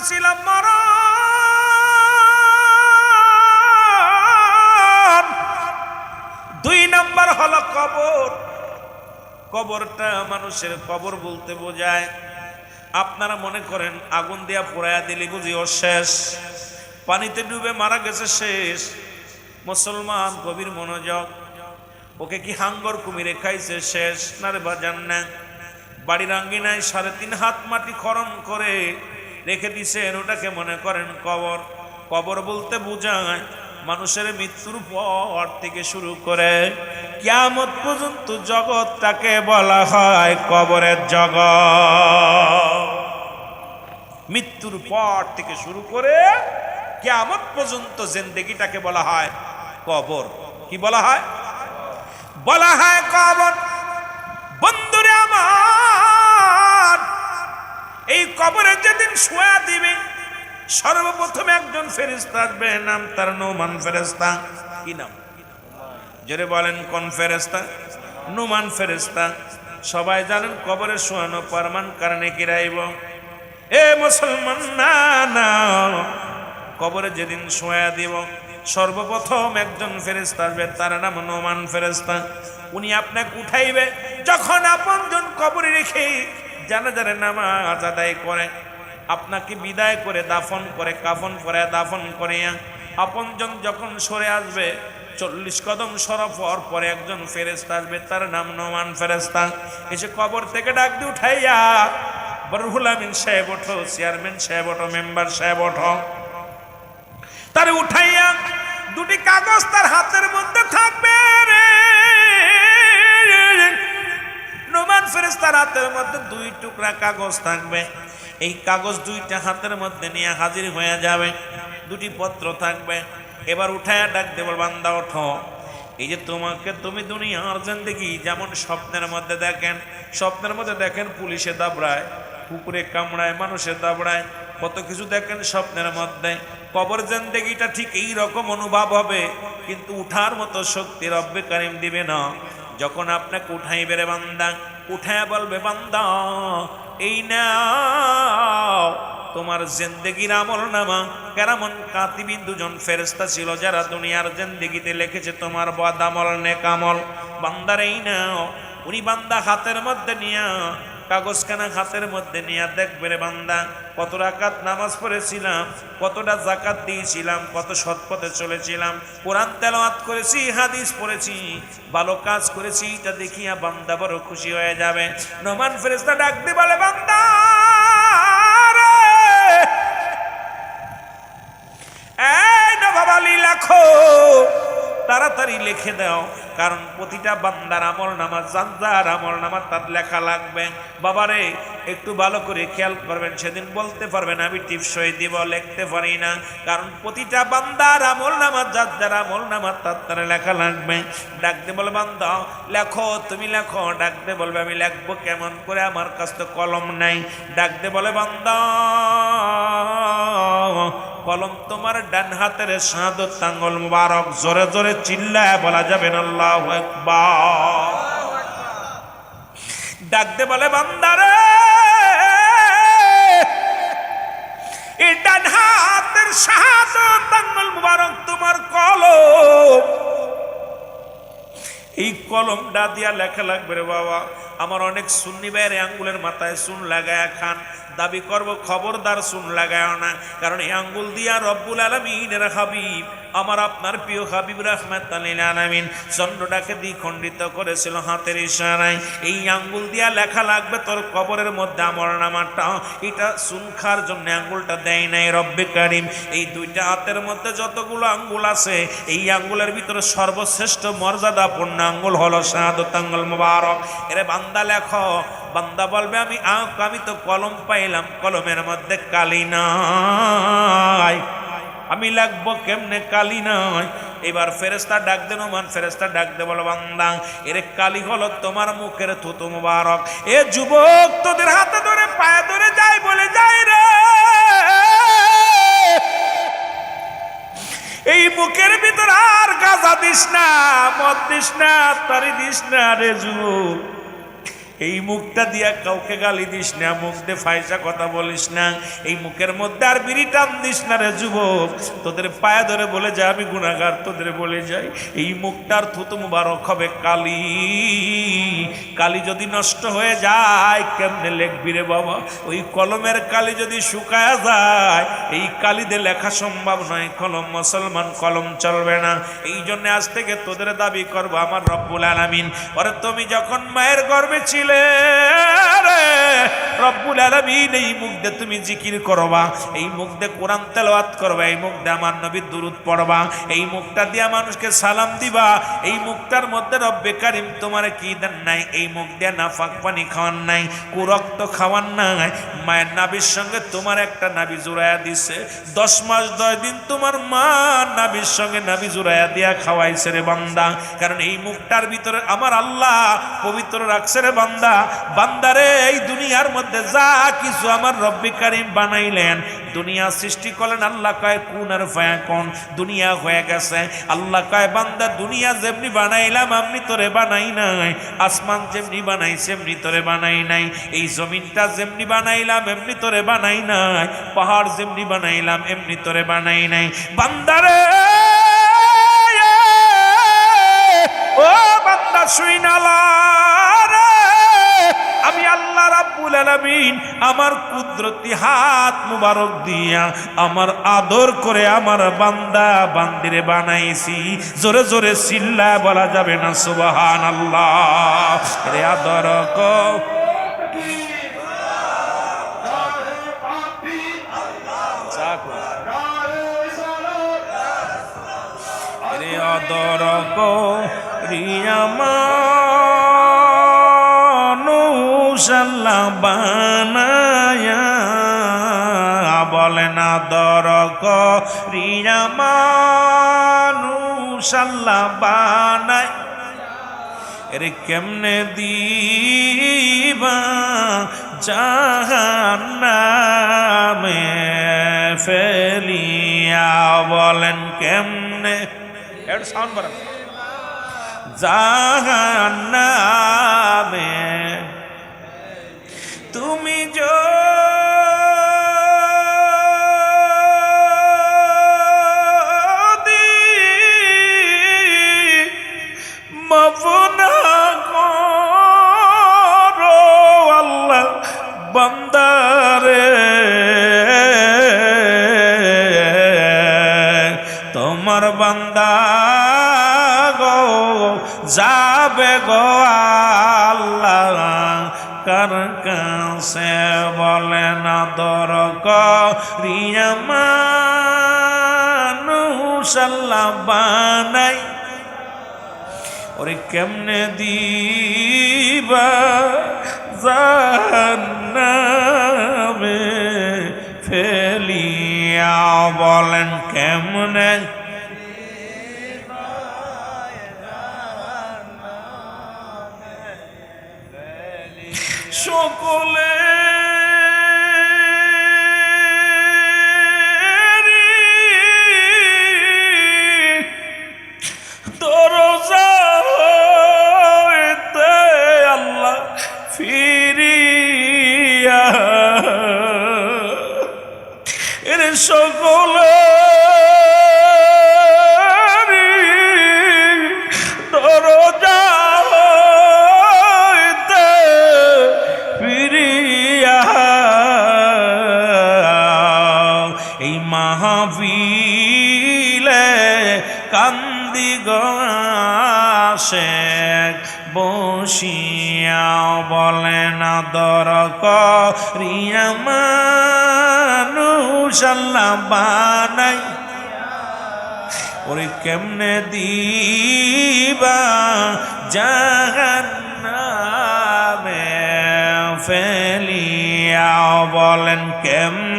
বলতেছিলাম মরণ দুই নাম্বার হলো কবর। কবরটা মানুষের কবর বলতে বোঝায়। আপনারা মনে করেন, আগুন দিয়া পোড়ায়া দিলি বুঝি ও শেষ। পানিতে ডুবে মারা গেছে শেষ। মুসলমান গভীর মনোযোগ। ওকে কি হাঙ্গর কুমিরে খাইছে শেষ? না রে বাজান না। বাড়ির আঙ্গিনায় সাড়ে তিন হাত মাটি খরণ করে রেখে দিছেন, ওটাকে মনে করেন কবর। কবর বলতে বোঝায় মানুষের মৃত্যুর পর থেকে শুরু করে কিয়ামত পর্যন্ত জগৎটাকে বলা হয় কবরের জগৎ। মৃত্যুর পর থেকে শুরু করে কিয়ামত পর্যন্ত জিন্দেগিটাকে বলা হয় কবর। কি বলা হয়? বলা হয় কবর। এই কবরে যেদিন শোয়া দিবে, সর্বপ্রথম একজন ফেরিস্তা আসবে, নাম তার নোমান ফেরেস্তা কি নাম? জোরে বলেন, কোন ফেরেস্তা নুমান ফেরেস্তা সবাই জানেন কবরে শোয়ানো পারমান কারণে কি রাইব? এ মুসলমান, না না। কবরে যেদিন শোয়া দিব, সর্বপ্রথম একজন ফেরেস্তা আসবে, তার নাম নোমান ফেরেস্তা উনি আপনাকে উঠাইবে, যখন আপনজন কবরে রেখে জানাজারে নামাজ আদায় করে, আপনাকে বিদায় করে, দাফন করে, কাফন করে, দাফন করে আপনজন যখন সরে আসবে, চল্লিশ কদম সরফর পরে একজন ফেরেস্তা আসবে, তার নাম নোমান ফেরেস্তা এসে কবর থেকে ডাক দিয়ে উঠাইয়া, বরহুল আমিন সাহেব ওঠো, চেয়ারম্যান সাহেব ওঠো, মেম্বার সাহেব ওঠো। তারে উঠাইয়া দুটি কাগজ তার হাতের মধ্যে থাকবে নোমান ফেরেস্তার হাতের মধ্যে দুই টুকরা কাগজ থাকবে। এই কাগজ দুইটা হাতের মধ্যে নিয়ে হাজির হয়ে যাবে। দুটি পত্র থাকবে। এবার উঠায়া ডাক দেব বান্দা, ওঠো। এই যে তোমাকে তুমি দুনিয়ার জিন্দেগি যেমন স্বপ্নের মধ্যে দেখেন, স্বপ্নের মধ্যে দেখেন পুলিশে দাবড়ায়, কুকুরে কামড়ায় মানুষের দাবড়ায়, কত কিছু দেখেন স্বপ্নের মধ্যে। কবর জিন্দেগিটা ঠিক এই রকম অনুভব হবে, কিন্তু উঠার মতো শক্তি রব্বে কারিম দিবে না। যখন আপনাকে উঠাই বেড়ে বান্দা, উঠায় বলবে, বান্দা, এই না তোমার জেন্দেগির আমল নামা কেরামন কাতিবিন দুজন ফেরেস্তা ছিল যারা দুনিয়ার জেন্দেগিতে লিখেছে, তোমার বদামল নেকামল বান্দার এই না উনি বান্দা হাতের মধ্যে নিয়া কাগজখানা হাতের মধ্যে নিয়ে দেখবে বান্দা, কত রাকাত নামাজ পড়েছিলাম, কতটা জাকাত দিয়েছিলাম, কত সৎপথে চলেছিলাম, কোরআন তেলাওয়াত করেছি, হাদিস পড়েছি, ভালো কাজ করেছি এটা দেখিয়া বান্দা বড় খুশি হয়ে যাবে। নমান ফেরেস্তা ডাক দিয়ে বলে, বান্দা এই নবাবালি লেখো! তাড়াতাড়ি লিখে দাও, কারণ প্রতিটা বান্দার আমল নামা জানজার আমল নামা তার লেখা লাগবে। বাবারে, একটু ভালো করে খেয়াল করবেন, সেদিন বলতে পারবেন, আমি টিপসই দিব, লিখতে পারি না। কারণ প্রতিটা বান্দার আমল নামা যার আমল নামা তার তার লেখা লাগবে। ডাকতে বলে, বান্দা, লেখো, তুমি লেখো। ডাকতে বলবে, আমি লেখবো কেমন করে? আমার কাছ তো কলম নাই। ডাকতে বলে, বান্দা কলম তোমার ডান হাতের সাদত তাঙ্গল মুবারক জোরে জোরে চিল্লায় বলা যাবে আল্লাহু ডাকতে বলে, বান্দারে এই ডান হাতের সাদত তাঙ্গল মুবারক তোমার কলম। এই কলমটা দিয়া লেখা লাগবে রে বাবা। আমার অনেক সুন্নি ভাইয়ের আঙ্গুলের মাথায় সুন লাগায় খান। দাবি করব, খবরদার সুন লাগায় না। কারণ এই আঙ্গুল দিয়া রব্বুল আলমিনের হাবিব, আমার আপনার প্রিয় হাবিব রহমত আলামিন, চন্দ্রটাকে দ্বিখণ্ডিত করেছিল হাতের ইশারায়। এই আঙ্গুল দিয়া লেখা লাগবে, তোর কবরের মধ্যে আমার নামারটা এটা সুনখার জন্য আঙ্গুলটা দেয় নাই রব্বে কারিম। এই দুইটা হাতের মধ্যে যতগুলো আঙ্গুল আছে, এই আঙ্গুলের ভিতরে সর্বশ্রেষ্ঠ মর্যাদাপূর্ণ আঙ্গুল হলো শাহাদত আঙ্গুল মুবারক। এরে বান্দা লেখো বান্দা বলবে, আমি আঁক, আমি তো কলম পাইলাম, কলমের মধ্যে কালি নাই। আমি লাগবো কেমনে কালি নয় এবার ফেরেস্তা ডাক দেন মান ফেরেস্তা ডাক দে, বলো বান্দা, এরে কালি হলো তোমার মুখের থুতু মুবারক। এ যুবক, তোদের হাতে ধরে, পায়ে ধরে যাই বলে যাই রে। এই মুখের ভিতর আর গাজা দিস না, মদ দিস না, তারি দিস না রে যুবক। এই মুখটা দিয়া কাউকে গালি দিস না, মুখ দিয়ে ফাইসা কথা বলিস না, এই মুখের মধ্যে আর বিড়ি টান দিস না রে যুবক। তোদের পায়ে ধরে বলে যায় আমি গুণাগার তোদের বলে যাই। এই মুখটার থুতু মুবারক হবে কালি। কালি যদি নষ্ট হয়ে যায়, কেমনে লেখবি রে বাবা? ওই কলমের কালি যদি শুকায় যায়, এই কালিতে লেখা সম্ভব নয়, কলম মুসলমান কলম চলবে না। এই জন্য আজ থেকে তোদের দাবি করব, আমার রব্বুল আলামিন। পরে তুমি যখন মায়ের গর্বে ছিলে পানি খাওয়ান নাই মায়ের নাবির সঙ্গে তোমার একটা নাবি জোড়ায়া দিছে, দশ মাস, দশ দিন তোমার মা নাবির সঙ্গে নাবি জোড়ায়া দিয়া খাওয়াইছে রে বান্দা, কারণ এই মুখটার ভিতরে আমার আল্লাহ পবিত্র রাখছে রে বান্দারে, এই দুনিয়ার মধ্যে যা কিছু আমার রব্বি কারিম বানাইলেন, দুনিয়া সৃষ্টি করলেন, আল্লাহ কয়, কোন আর ফায়া কোন? দুনিয়া হয়ে গেছে। আল্লাহ কয়, বান্দা, দুনিয়া যেমনি বানাইলাম, আমি তোরে বানাই নাই। আসমান যেমনি বানাই, সেমনি তোরে বানাই নাই। এই জমিনটা যেমনি বানাইলাম, এমনি তোরে বানাই নাই। পাহাড় যেমনি বানাইলাম, এমনি তোরে বানাই নাই। বান্দারে ও বান্দা, শুই আলামিন, আমার কুদরতি হাত মুবারক দিয়া আমার আদর করে আমার বান্দা বান্দিরে বানাইছি। জোরে জোরে চিল্লা বলা যাবে না, সুবহানাল্লাহ। রে আদর কো আদর কো বানায়া বলেন আদর কো রিয়ামানুষাল্লা বানায়। এরে কেমনে দিবা জাহান্নামে ফেলিয়া বলেন কেমনে? এর সাউন্ড বাড়ান। জাহান্নামে তুমি যদি মফনা করো আল্লাহ বন্দারে। তোমার বান্দা গো যাবে গো আল্লাহ কার কাছে বলে না দর রিয়ামানুষাল্লাহ বানাই ওরে কেমনে দিবা জাহান্নামে ফেলিয়া? বলেন কেমনে সকলে গাছে বসিয়া বলে না দর করিয়া বানাই। ওরে কেমনে দিবা জাহান্নামে ফেলিয়া? বলেন কেমনে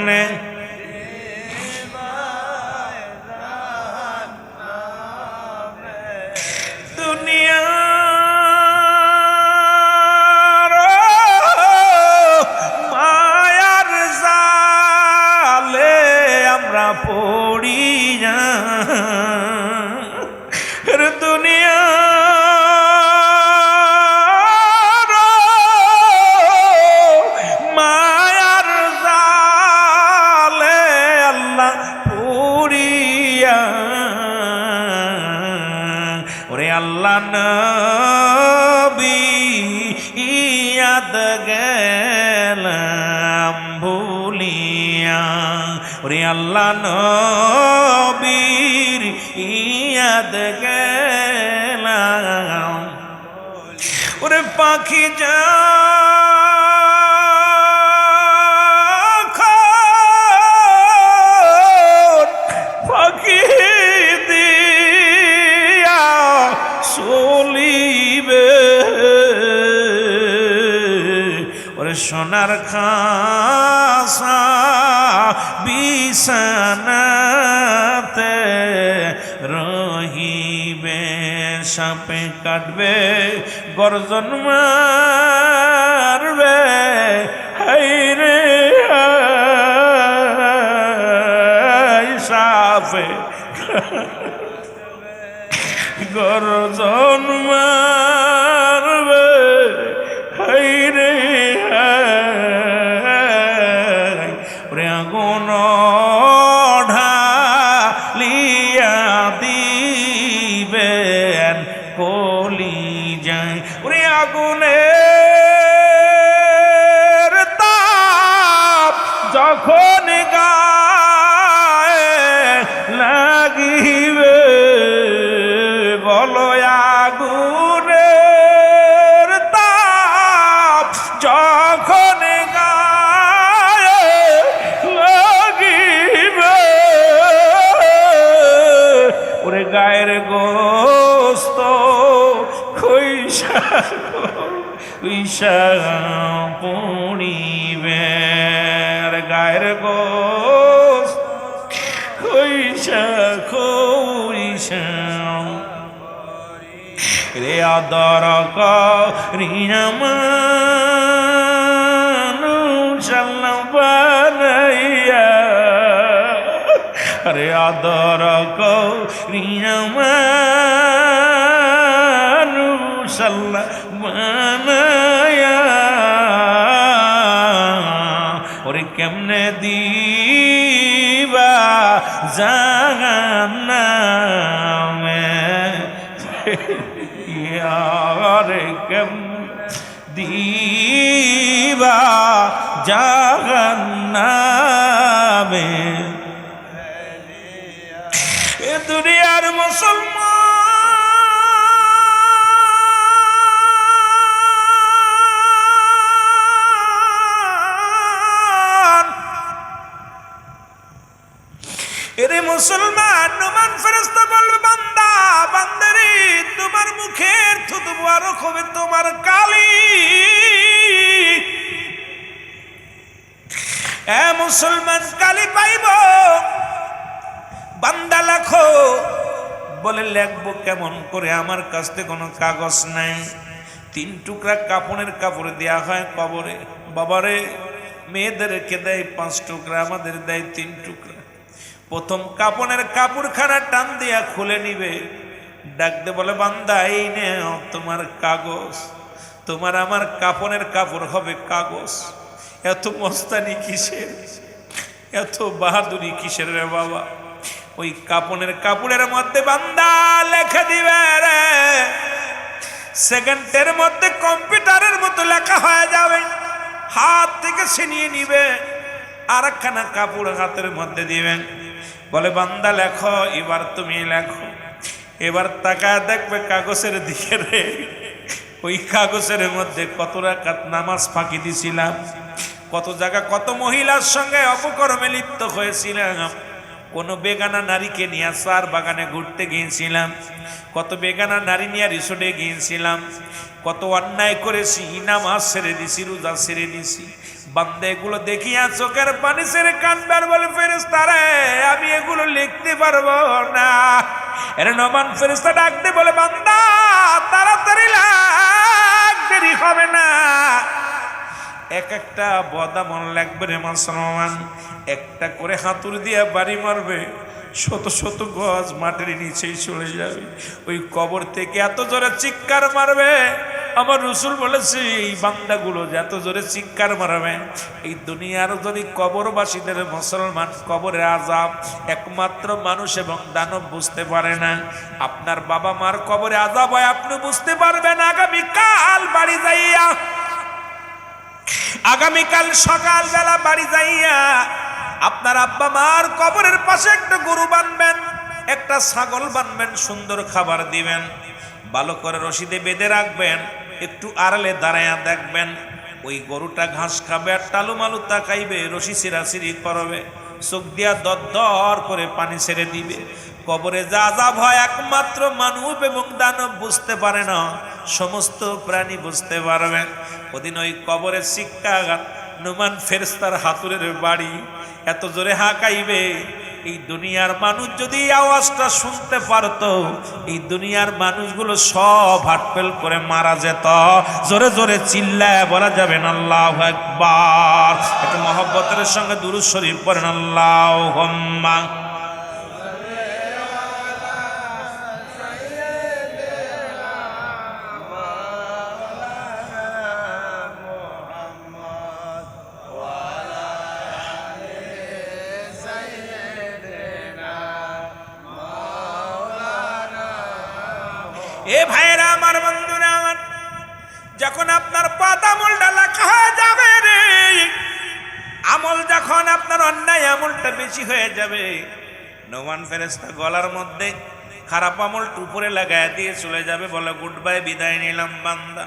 কাটবে গর্জন মারবে হাই রে গর্জন মারবে হাই রে হাই। ওরে আগুন ঢালিয়া দিবেন কলি যায়। ওরে আগুনের খৈসা পুড়িবে গায়ের গোস্ত খৈসা খৈসা রে আদর রিয়ামানু বানাইয়া রে আদর রিয়ামানু সাল্লা দিবা জাহান্নামে। এ দুনিয়ার মুসলমান। মুসলমান নুমান ফেরেস্তা বলবে বান্দা, বান্দারে, তোমার মুখের থুতু মুবারক হবে তোমার কালি। এ মুসলমান কালি পাইব? বান্দা, লেখো। বলে লেখবো কেমন করে? আমার কাছ থেকে কোনো কাগজ নাই। তিন টুকরা কাপড়ের কাপড় দেয়া হয় কবরে। বাবারে, মেয়েদেরকে দেয় পাঁচ টুকরা, আমাদের দেয় তিন টুকরা। প্রথম কাপড়ের কাপড়খানা টান দিয়া খুলে নিবে। ডাকতে বলে, বান্দা, এই নে তোমার কাগজ। তোমার আমার কাপনের কাপড় হবে কাগজ। এত মস্তানি কিসের? এত বাহাদুরি কিসের রে বাবা? ওই কাপনের কাপড়ের মধ্যে বান্দা লেখা দিবে রে। সেকেন্ডের মধ্যে কম্পিউটারের মতো লেখা হয়ে যাবে। হাত থেকে ছিনিয়ে নিবে। আর একখানা কাপড় হাতের মধ্যে দিবেন। বলে, বান্দা লেখো, এবার তুমি লেখো। এবার তাকায় দেখবে কাগজের দিকে রে, ওই কাগজের মধ্যে কত রাকাত নামাজ ফাঁকি দিছিলাম, কত জায়গা, কত মহিলার সঙ্গে অপকর্মে লিপ্ত হয়েছিলাম। কোনো বেগানা নারীকে নিয়ে সার বাগানে ঘুরতে গিয়েছিলাম, কত বেগানা নারী নিয়ে রিসোর্টে গিয়েছিলাম, কত অন্যায় করেছি নামাজ ছেড়ে দিছি, রোজা ছেড়ে দিছি। বান্দা এগুলো দেখিয়া চোখের পানি ছেড়ে কানবার বলে ফেরেস্তারে আমি এগুলো লিখতে পারব না। এর নমান ফেরেস্তা ডাকতে বলে, বান্দা, তাড়াতাড়ি লাগ, দেরি হবে না। এক একটা বদামন লাগবে রে মুসলমান, একটা করে হাতুর দিয়ে বাড়ি মারবে, শত শত গজ মাটির নিচেই চলে যাবে। ওই কবর থেকে এত জোরে চিৎকার মারবে আমার রসুল বলেছে, এই বান্দাগুলো যত জোরে চিৎকার মারাবে, এই দুনিয়ার যদি কবরবাসীদের মুসলমান কবরে আজাব একমাত্র মানুষ এবং দানব বুঝতে পারে না, আপনার বাবা মার কবরে আজাব হয়, আপনি বুঝতে পারবেন আগামী কাল বাড়ি যাইয়া, আগামীকাল সকালবেলা বাড়ি যাইয়া আপনার আব্বা মার কবরের পাশে একটা গরু বানবেন, একটা ছাগল বানবেন, সুন্দর খাবার দিবেন। ভালো করে রশিদে বেঁধে রাখবেন, একটু আড়ালে দাঁড়ায়া দেখবেন। ওই গরুটা ঘাস খাবে আর টালু মালু তাকাইবে, রশি সিরাসিরি করবে। চোখ দিয়া দর করে পানি ছেড়ে দিবে। কবরে যা যা ভয় একমাত্র মানব এবং দানব বুঝতে পারে না, সমস্ত প্রাণী বুঝতে পারবেন ওদিন ওই কবরের শিক্ষাঘাত নুমান ফেরস্তার হাতুরের বাড়ি, এত জোরে হাঁকাইবে। এই দুনিয়ার মানুষ যদি আওয়াজটা শুনতে পারত, এই দুনিয়ার মানুষগুলো সব হাটপেল করে মারা যেত। জোরে জোরে চিল্লায় বলা যাবে না, আল্লাহ একবার একটু মহব্বতের সঙ্গে দুরু শরীফ পড়েন আল্লাহ এ ভাইরা আমার বন্ধুরা, আমার। যখন আপনার পাত আমলটা লেখা যাবে রে, আমল যখন আপনার অন্যায় আমলটা বেশি হয়ে যাবে নোমান ফেরেস্তা গলার মধ্যে খারাপ আমল উপরে লাগায় দিয়ে চলে যাবে, বলে গুড বাই বিদায় নিলাম বান্দা।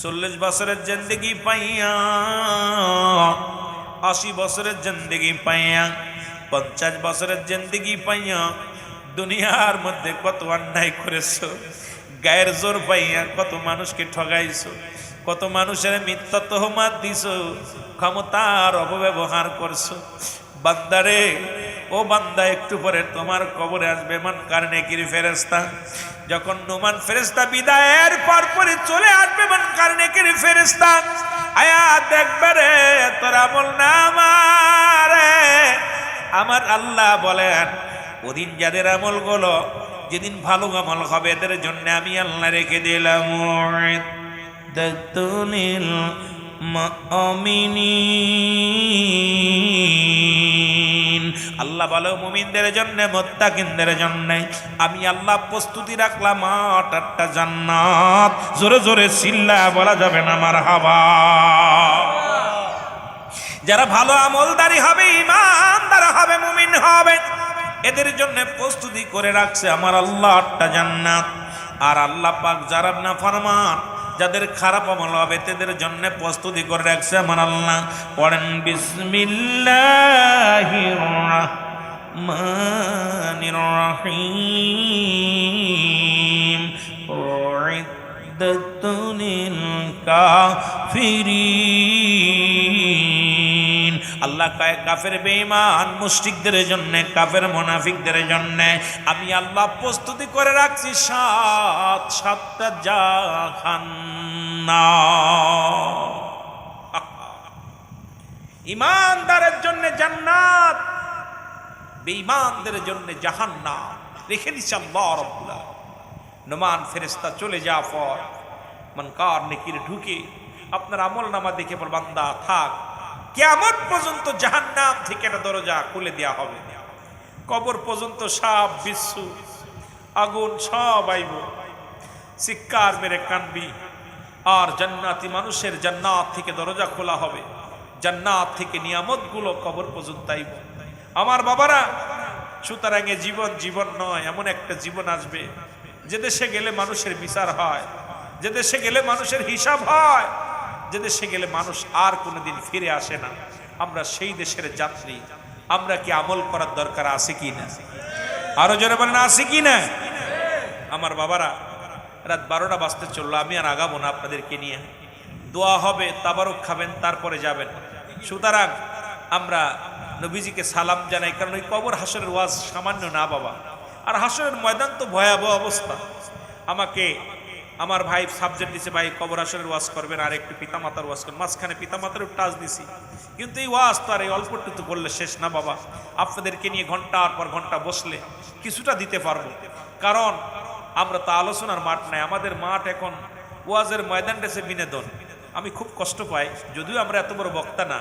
চল্লিশ বছরের জিন্দগি পাইয়া, আশি বছরের জিন্দগি পাইয়া, পঞ্চাশ বছরের জিন্দগি পাইয়া দুনিয়ার মধ্যে কত অন্যায় করেছ। গায়ের জোর পাইয়া কত মানুষকে ঠগাইছো, কত মানুষের মিথ্যা তহমাত দিছ, ক্ষমতার অপব্যবহার করছ। বান্দারে, ও বান্দা, একটু পরে তোমার কবরে আসবে মান কারণে কিরি ফেরেস্তা যখন নুমান ফেরেস্তা বিদায়ের পর পরে চলে আসবে মান কারণে কিরি ফেরেস্তা আয়া, দেখবে রে, তোর আমল আমারে আমার আল্লাহ বলেন, ওদিন যাদের আমলগুলো যেদিন ভালো আমল হবে এদের জন্য আমি আল্লাহ রেখে দিলাম। মুমিনিন। আল্লাহ বলো মুমিনদের জন্য মোত্তাকিনদের জন্য আমি আল্লাহ প্রস্তুতি রাখলাম আট আটটা জান্নাত। জোরে জোরে চিল্লা বলা যাবে না আমার হাবা যারা ভালো আমলদারি হবে ইমানদার হবে মুমিন হবে। এদের জন্য প্রস্তুতি করে রাখছে আমার আল্লাহ আটটা জান্নাত। আর আল্লাহ পাক যারা না ফরমান, যাদের খারাপ আমল হবে, তাদের জন্য প্রস্তুতি করে রাখছে আমার আল্লাহ। পড়েন লিল কাফিরিন। আল্লাহ কয়, কাফের বেঈমান, মুশরিকদের জন্য, কাফের মুনাফিকদের জন্য। আমি আল্লাহ প্রস্তুতি করে রাখছি সাত, সাতটা জাহান্নাম। ইমানদারের জন্য জান্নাত, বেঈমানদের জন্য জাহান্নাম। রেখে দিচ্ছে আল্লাহ রাব্বুল আলামিন। নোমান ফেরেস্তা চলে যাওয়ার পর, মনকার নেকির ঢুকে, আপনার আমল নামা দেখে বল, বান্দা, থাক। কেমন পর্যন্ত জাহান্নাম থেকে একটা দরজা খুলে দেওয়া হবে। কবর পর্যন্ত সাপ বিশ্ব আগুন সব আইব। চিৎকার মেরে কানবি। আর জান্নাতি মানুষের জান্নাত থেকে দরজা খোলা হবে। জান্নাত থেকে নিয়ামতগুলো কবর পর্যন্ত আইব। আমার বাবারা, সুতরাং জীবন জীবন নয়, এমন একটা জীবন আসবে। যে দেশে গেলে মানুষের বিচার হয়, যে দেশে গেলে মানুষের হিসাব হয়। যে দেশে গেলে মানুষ আর কোনোদিন ফিরে আসে না। আমরা সেই দেশের যাত্রী। আমরা কি আমল করার দরকার আছে কি না? আরও জোরে বলেন, আছে কি না? আমার বাবারা, রাত বারোটা বাজতে চলল, আমি আর আগাবো না আপনাদেরকে নিয়ে। দোয়া হবে, তাবারক খাবেন, তারপরে যাবেন। সুতরাং আমরা নবীজিকে সালাম জানাই, কারণ ওই কবর হাসরের ওয়াজ সামান্য না বাবা। আর হাসরের ময়দান তো ভয়াবহ অবস্থা। আমাকে আমার ভাই সাবজেক্ট দিছে, ভাই কবর হাসরের ওয়াজ করবেন, আর একটু পিতামাতার ওয়াজ করবেন। মাঝখানে পিতামাতার টাচ দিছি। কিন্তু এই ওয়াজ তো আর এই অল্পটুকু বললে শেষ না বাবা। আপনাদেরকে নিয়ে ঘণ্টার পর ঘণ্টা বসলে কিছুটা দিতে পারব। কারণ আমরা তো আলোচনার মাঠ নাই। আমাদের মাঠ এখন ওয়াজের ময়দান ডেছে বিনোদন। আমি খুব কষ্ট পাই। যদিও আমরা এত বড় বক্তা না।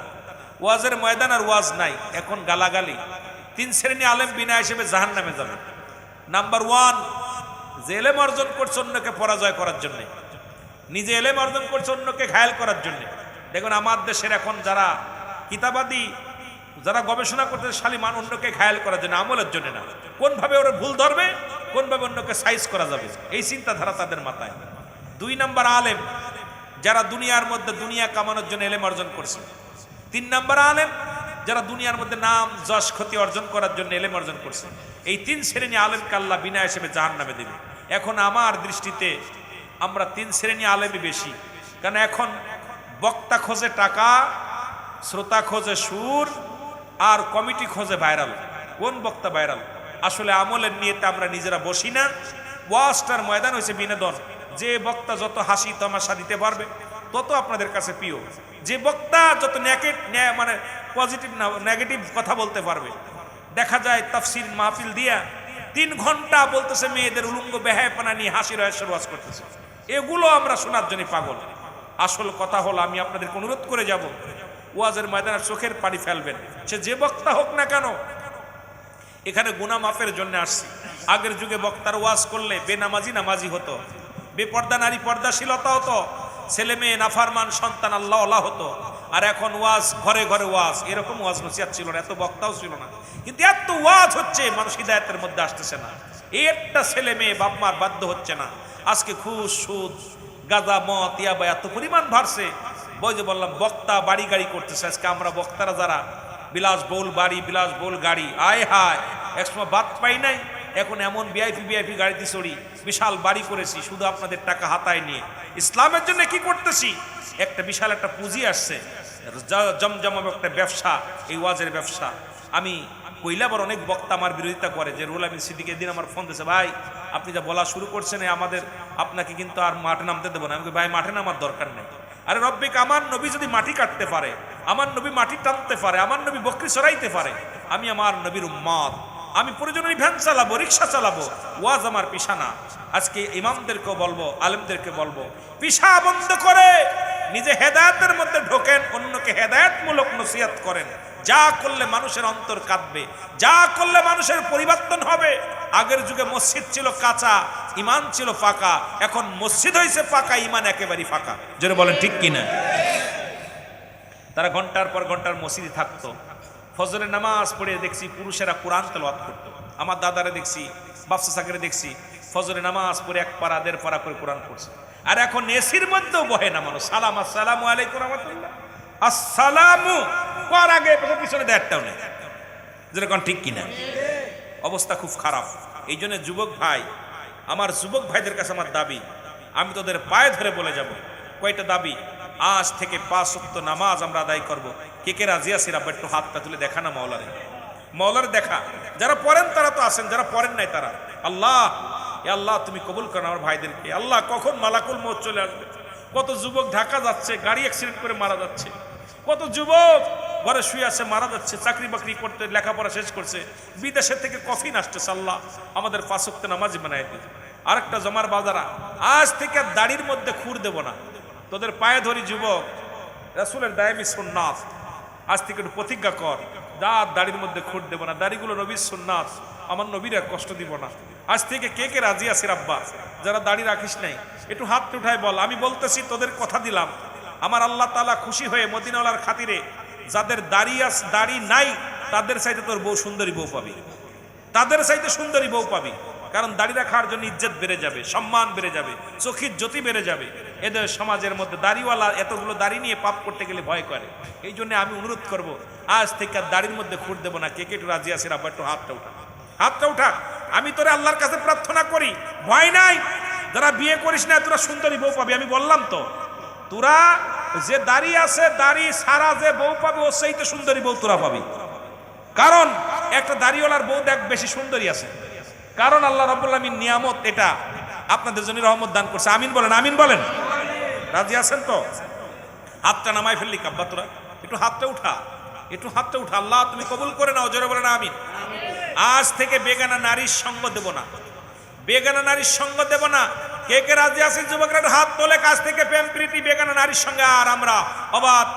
ওয়াজের ময়দান আর ওয়াজ নাই। এখন গালাগালি। তিন শ্রেণি আলেম বিনা হিসেবে জাহান নামে যাবে। নাম্বার ওয়ান যে এলেম অর্জন করছে অন্যকে পরাজয় করার জন্যে, নিজে এলেম অর্জন করছে অন্যকে ঘায়াল করার জন্যে। দেখুন, আমার দেশের এখন যারা কিতাবাদি, যারা গবেষণা করতে শালিমান অন্যকে ঘায়াল করার জন্য, আমলের জন্য না। কোনভাবে ওরা ভুল ধরবে, কোনভাবে অন্যকে সাইজ করা যাবে? এই চিন্তাধারা তাদের মাথায়। দুই নাম্বার আলেম, যারা দুনিয়ার মধ্যে দুনিয়া কামানোর জন্য এলেম অর্জন করছে। তিন নাম্বার আলেম, যারা দুনিয়ার মধ্যে নাম, যশ, ক্ষতি অর্জন করার জন্য এলেম অর্জন করছে। এই তিন শ্রেণি আলেমকে আল্লাহ বিনা হিসেবে জাহান নামে দেবে। এখন আমার দৃষ্টিতে আমরা তিন শ্রেণি আলেমই বেশি। কারণ এখন বক্তা খোঁজে টাকা, শ্রোতা খোঁজে সুর, আর কমিটি খোঁজে ভাইরাল। কোন বক্তা ভাইরাল? আসলে আমলের নিয়েতে আমরা নিজেরা বসি না। ওয়াস্টার ময়দান হয়েছে বিনোদন। যে বক্তা যত হাসি তামাশা দিতে পারবে, তত আপনাদের কাছে প্রিয়। যে বক্তা যত মানে পজিটিভ নেগেটিভ কথা বলতে পারবে। দেখা যায় তাফসির মাহফিল দিয়া তিন ঘণ্টা বলতেছে মেয়েদের উলঙ্গ বেহায়পানা নিয়ে হাসি রহস্য ওয়াজ করতেছে। এগুলো আমরা শোনার জন্য পাগল। আসল কথা হলো, আমি আপনাদেরকে অনুরোধ করে যাব, ওয়াজের ময়দানের চোখের পানি ফেলবেন। সে যে বক্তা হোক না কেন, এখানে গুনা মাফের জন্য আসছি। আগের যুগে বক্তার ওয়াজ করলে বেনামাজি নামাজি হতো, বেপর্দা নারী পর্দাশীলতা হতো, ছেলে মেয়ে নাফারমান সন্তান আল্লাহ হতো। আর এখন ওয়াজ, ঘরে ঘরে ওয়াজ, এরকম ওয়াজ নসিয়াত ছিল না, এত বক্তাও ছিল না। কিন্তু এত ওয়াজ হচ্ছে, মানুষ হৃদায়তের মধ্যে আসতেছে না। একটা ছেলে মেয়ে বাপ মার বাধ্য হচ্ছে না। আজকে খুশ, সুদ গাদা মত ইয়াবা এত পরিমাণ বাড়ছে। বই যে বললাম, বক্তা বাড়ি গাড়ি করতেছে। আজকে আমরা বক্তারা যারা বিলাস বহুল বাড়ি বিলাস বহুল গাড়ি, আয় হায় একসময় বাদ পাই নাই। এখন এমন ভিআইপি ভিআইপি গাড়িতে চড়ি, বিশাল বাড়ি করেছি, শুধু আপনাদের টাকা হাতায় নিয়ে। ইসলামের জন্য কি করতেছি? একটা বিশাল একটা পুঁজি আসছে। জ- জমজমাম একটা ব্যবসা, এই ওয়াজের ব্যবসা। আমি কইলাবার অনেক বক্তা আমার বিরোধিতা করে, যে রুল আমিন সিদ্দিকের দিন আমার ফোন দিয়েছে ভাই, আপনি যা বলা শুরু করছেন আমাদের, আপনাকে কিন্তু আর মাঠে নামতে দেবো না। আমি ভাই, মাঠে নামার দরকার নেই। আরে রব্বিক আমার নবী যদি মাটি কাটতে পারে, আমার নবী মাটি টানতে পারে, আমার নবী বকরি সরাইতে পারে, আমি আমার নবীর উম্মত আমি প্রয়োজনীয় ভ্যান চালাবো, রিক্সা চালাবো, ওয়াজ আমার পিছানা। আজকে ইমামদেরকে বলব আলেমদেরকে বলব, পিছা বন্ধ করে, নিজে হেদায়তের মধ্যে ঢোকেন, অন্যকে হেদায়তমূলক নসিহত করেন। যা করলে মানুষের অন্তর কাঁদবে, যা করলে মানুষের পরিবর্তন হবে। আগের যুগে মসজিদ ছিল কাঁচা, ইমান ছিল ফাঁকা, এখন মসজিদ হয়েছে ফাঁকা, ইমান একেবারেই ফাঁকা। যেন বলেন, ঠিক কিনা? তারা ঘণ্টার পর ঘণ্টার মসজিদে থাকতো। ফজরের নামাজ পড়ে দেখছি পুরুষেরা কোরআন তেলাওয়াত করতো আমার দাদারে দেখছি, বাপসা সাকেরে দেখছি, ফজরের নামাজ পড়ে এক পারা দেড় পারা করে কোরআন পড়ছে। আর এখন এসির মধ্যেও বহে না মানুষ। সালাম, আসসালামু আলাইকুম আসসালামু। কর আগে পিছনে দেড়টাও নেই। যেরকম ঠিক কিনা? অবস্থা খুব খারাপ। এই জন্য যুবক ভাই, আমার যুবক ভাইদের কাছে আমার দাবি, আমি তোদের পায়ে ধরে বলে যাব। কয়টা দাবি? আজ থেকে পাঁচ সপ্ত নামাজ আমরা আদায় করব। কে কে রাজি আছি রাব্বা, একটু হাতটা তুলে দেখা না মাওলারে। মাওলার দেখা। যারা পড়েন তারা তো আসেন যারা পড়েন নাই তারা। আল্লাহ আল্লাহ তুমি কবুল করেন আমার ভাইদেরকে। আল্লাহ, কখন মালাকুল মত চলে আসবে? কত যুবক ঢাকা যাচ্ছে, গাড়ি অ্যাক্সিডেন্ট করে মারা যাচ্ছে। কত যুবক ঘরে শুয়ে আছে, মারা যাচ্ছে, চাকরি বাকরি করতে, লেখাপড়া শেষ করছে। বিদেশের থেকে কফিন আসতেছে, আল্লাহ। আমাদের পাঁচক্ত নামাজি বানায় দিন আরেকটা জমার বাজারা। আজ থেকে দাড়ির মধ্যে খুর দেব না। তোদের পায়ে ধরি যুবক, রাসুলের দায়মি সুন্নাথ আজ থেকে একটু প্রতিজ্ঞা কর। দাঁত দাড়ির মধ্যে খুঁট দেবো না। দাড়িগুলো নবীর সুন্নাথ আমার নবীর কষ্ট দিব না। আজ থেকে কে কে রাজি আছে আব্বা? যারা দাড়ি রাখিস নাই, একটু হাত উঠায় বল। আমি বলতেছি, তোদের কথা দিলাম। আমার আল্লাহ তালা খুশি হয়ে মদিনাওয়ালার খাতিরে যাদের দাড়ি আস, দাড়ি নাই, তাদের চাইতে তোর বউ সুন্দরী বউ পাবি। তাদের চাইতে সুন্দরী বউ পাবি। কারণ দাড়ি রাখার জন্য ইজ্জত বেড়ে যাবে, সম্মান বেড়ে যাবে, চোখের জ্যোতি বেড়ে যাবে। এদের সমাজের মধ্যে দাড়িওয়ালা এতগুলো দাড়ি নিয়ে পাপ করতে গেলে ভয় করে। এই জন্য আমি অনুরোধ করব, আজ থেকে আর দাড়ির মধ্যে খুঁট দেবো না। কে কে একটু রাজি আছে আবার একটু হাতটা উঠা হাতটা উঠা আমি তোরে আল্লাহর কাছে প্রার্থনা করি। ভয় নাই? যারা বিয়ে করিস না, তোরা সুন্দরী বউ পাবি। আমি বললাম তো, তোরা যে দাড়ি আছে, দাড়ি সারা যে বউ পাবে, ও সেই তো সুন্দরী বউ তোরা পাবি। কারণ একটা দাড়িওয়ালার বউ দেখ বেশি সুন্দরী আছে। কারণ আল্লাহ আমিন নিয়ামত এটা আপনাদের জন্য রহমত দান করছে। আমিন বলেন আমিন বলেন। রাজি আছেন তো? হাতটা নামাই ফেললি কাব্বা তোরা। একটু হাতটা উঠা। একটু হাতটা উঠা। আল্লাহ তুমি কবুল করে নাও, জোরে বলেন আমিন। আজ থেকে বেগানা নারীর সঙ্গ দেব না। বেগানা নারীর সঙ্গ দেব না। কে কে রাজি আছেন যুবকরা হাত তোলে। কাছ থেকে প্রেম প্রীতি বেগানা নারীর সঙ্গে। আর আমরা অবাধ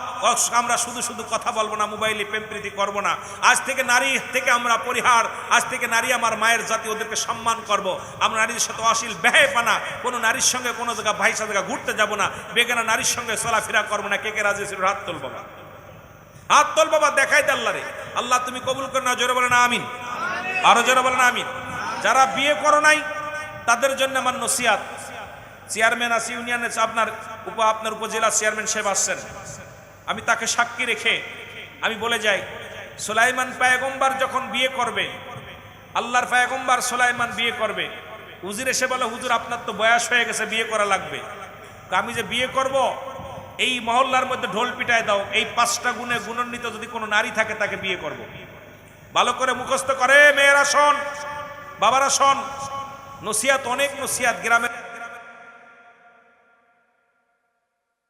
আমরা শুধু শুধু কথা বলব না, মোবাইলে প্রেম প্রীতি করব না। আজ থেকে নারী থেকে আমরা পরিহার, আজ থেকে নারী আমার মায়ের জাতি ওদেরকে সম্মান করব। আমরা নারীর সাথে অশ্লীল ব্যয় পানা কোনো নারীর সঙ্গে, কোনো জায়গা ভাই সাথে ঘুরতে যাব না। বেগানা নারীর সঙ্গে চলাফেরা করব না। কে কে রাজি একটু হাত তোল বাবা। হাত তোল বাবা, দেখাই আল্লাহ রে আল্লাহ তুমি কবুল করে না, জোরে বলে না, আমিন। আরও জোরে বলে না, আমিন। যারা বিয়ে করো নাই, তাদের জন্য আমার নসিয়াত চেয়ারম্যান আছে ইউনিয়নের আপনার উপ আপনার উপজেলা চেয়ারম্যান সাহেব আসছেন আমি তাকে সাক্ষী রেখে আমি বলে যাই, সোলাইমান পায়গম্বার যখন বিয়ে করবে, আল্লাহর পায়গম্বার সোলাইমান বিয়ে করবে হুজুর এসে বলে, হুজুর, আপনার তো বয়স হয়ে গেছে, বিয়ে করা লাগবে আমি যে বিয়ে করব, এই মহল্লার মধ্যে ঢোল পিটায় দাও, এই পাঁচটা গুণে গুণান্বিত যদি কোনো নারী থাকে, তাকে বিয়ে করব। ভালো করে মুখস্থ করে, মেয়েরা শোন, বাবারা শোন নসিয়াত অনেক নসিয়াত গ্রামের